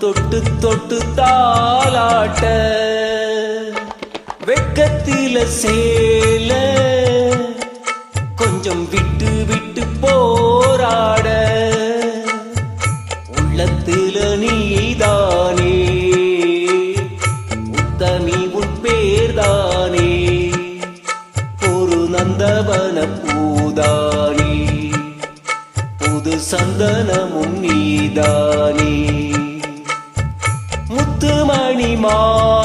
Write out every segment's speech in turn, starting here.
தொட்டு தொட்டு தாளாட்ட வெக்கத்தில சேல கொஞ்சம் விட்டு விட்டு போராட உள்ளத்தில நீதானே உத்தமி உன் பேர்தானே ஒரு நந்தவன பூதானே புது சந்தனமும் நீதான் Oh.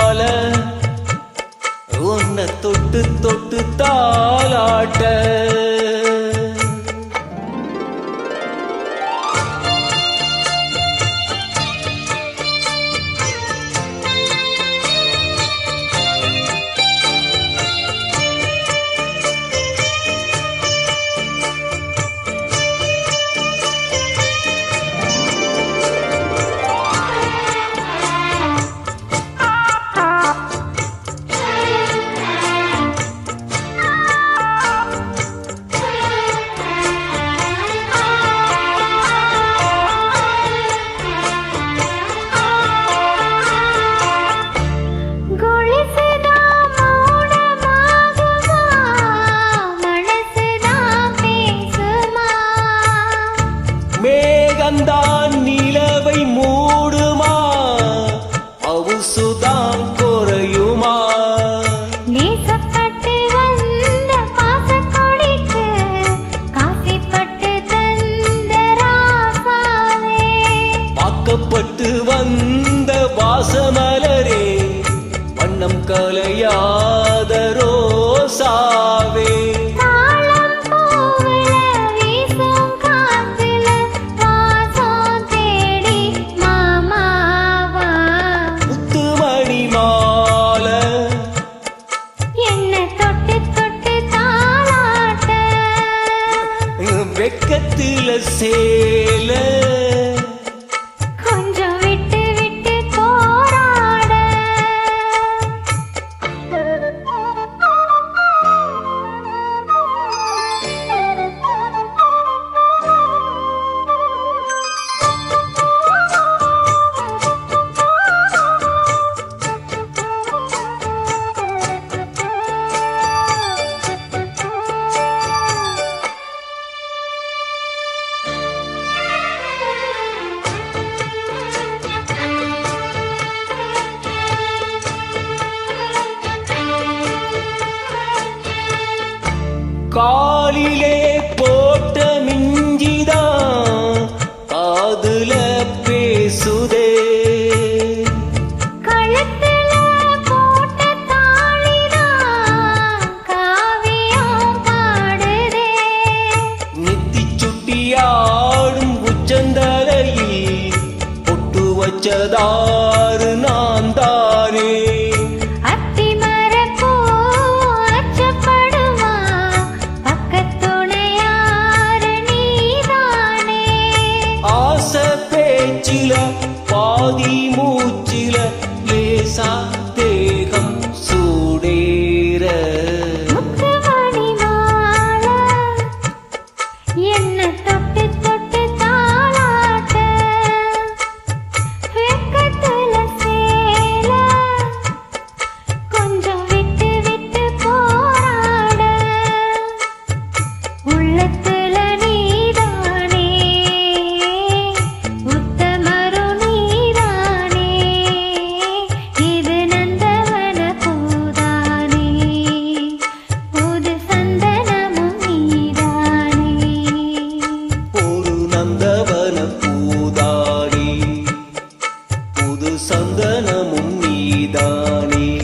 மேகந்தான் நிலவை மூடுமா? அவுசுதான் குறையுமா? நேசப்பட்டு வந்த பாசக்கொடிக்கு காசிப்பட்டு தந்த ராசாவே. வாக்கப்பட்டு வந்த வாசமலரே வண்ணம் கலையாத வெக்கத்தில காலிலே போட்ட மிஞ்சிதான் காதுல பேசுதே. சுட்டியாடும் உச்சந்தலையில் பொட்டு வச்சதாறு சில பாதி மூ சந்தனமும் நீதானே.